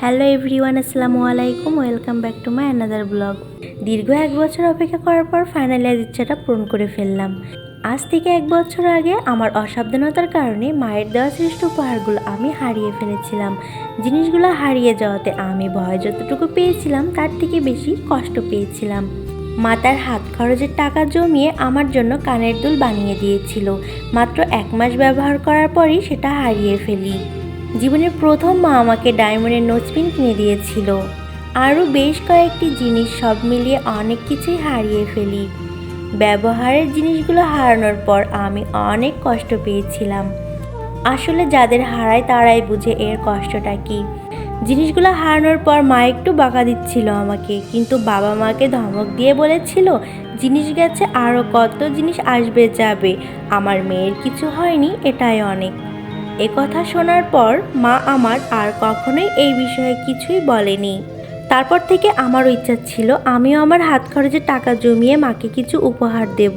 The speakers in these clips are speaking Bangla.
হ্যালো এভরিওয়ান আসসালামু আলাইকুম welcome back to my another blog দীর্ঘ এক বছর অপেক্ষা করার পর ফাইনালি আজ ইচ্ছাটা পূরণ করে ফেললাম। আজ থেকে এক বছর আগে আমার অসাবধানতার কারণে মায়ের দেওয়া শ্রেষ্ঠ উপহারগুলো আমি হারিয়ে ফেলেছিলাম। জিনিসগুলো হারিয়ে যাওয়াতে আমি ভয় যতটুকু পেয়েছিলাম, তার থেকে বেশি কষ্ট পেয়েছিলাম। মা তার হাত খরচের টাকা জমিয়ে আমার জন্য কানের দুল বানিয়ে দিয়েছিল। মাত্র এক মাস ব্যবহার করার পরই সেটা হারিয়ে ফেলি। জীবনের প্রথম মা আমাকে ডায়মন্ডের নোজপিন কিনে দিয়েছিল। আরও বেশ কয়েকটি জিনিস সব মিলিয়ে অনেক কিছুই হারিয়ে ফেলি। ব্যবহারের জিনিসগুলো হারানোর পর আমি অনেক কষ্ট পেয়েছিলাম। আসলে যাদের হারায় তারাই বুঝে এর কষ্টটা কি। জিনিসগুলো হারানোর পর মা একটু বকা দিচ্ছিল আমাকে, কিন্তু বাবা মাকে ধমক দিয়ে বলেছিল, জিনিস গেছে আরও কত জিনিস আসবে, যাবে। আমার মেয়ের কিছু হয়নি, এটাই অনেক। এ কথা শোনার পর মা আমার আর কখনোই এই বিষয়ে কিছুই বলেনি। তারপর থেকে আমারও ইচ্ছা ছিল, আমিও আমার হাত খরচে টাকা জমিয়ে মাকে কিছু উপহার দেব।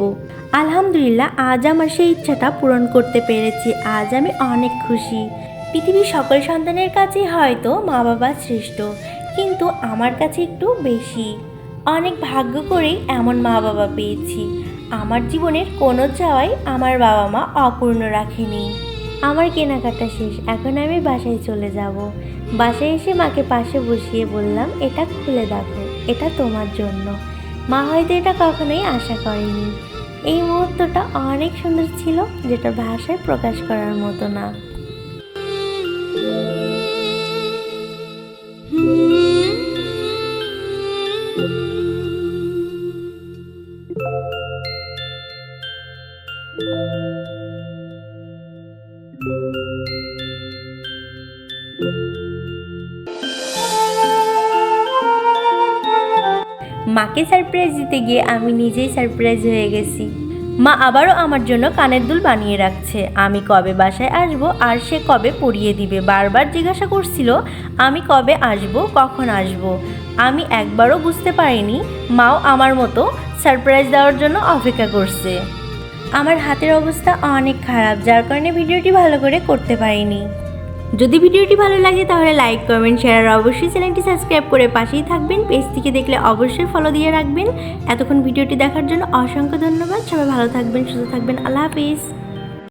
আলহামদুলিল্লাহ, আজ আমার সেই ইচ্ছাটা পূরণ করতে পেরেছি, আজ আমি অনেক খুশি। পৃথিবীর সকল সন্তানের কাছেই হয়তো মা বাবা শ্রেষ্ঠ কিন্তু আমার কাছে একটু বেশি। অনেক ভাগ্য করেই এমন মা বাবা পেয়েছি। আমার জীবনের কোনো চাওয়াই আমার বাবা মা অপূর্ণ রাখেনি। আমার কেনাকাটা শেষ, এখন আমি বাসায় চলে যাব। বাসায় এসে মাকে পাশে বসিয়ে বললাম, এটা খুলে দেখো, এটা তোমার জন্য। মা হয়তো এটা কখনোই আশা করেনি। এই মুহূর্তটা অনেক সুন্দর ছিল, যেটা ভাষায় প্রকাশ করার মতো না। মাকে সারপ্রাইজ দিতে গিয়ে আমি নিজেই সারপ্রাইজ হয়ে গেছি। মা আবারও আমার জন্য কানের দুল বানিয়ে রাখছে। আমি কবে বাসায় আসব আর সে কবে পরিয়ে দিবে? বারবার জিজ্ঞাসা করছিল, আমি কবে আসব, কখন আসব? আমি একবারও বুঝতে পারিনি, মাও আমার মতো সারপ্রাইজ দেওয়ার জন্য অপেক্ষা করছে। আমার হাতের অবস্থা অনেক খারাপ, যার কারণে ভিডিওটি ভালো করে করতে পারিনি। যদি ভিডিওটি ভালো লাগে তাহলে লাইক কমেন্ট শেয়ার আর অবশ্যই চ্যানেলটি সাবস্ক্রাইব করে পাশেই থাকবেন পেজ থেকে দেখলে অবশ্যই ফলো দিয়ে রাখবেন। এতক্ষণ ভিডিওটি দেখার জন্য অসংখ্য ধন্যবাদ, সবাই ভালো থাকবেন, সুস্থ থাকবেন, আল্লাহ হাফিজ।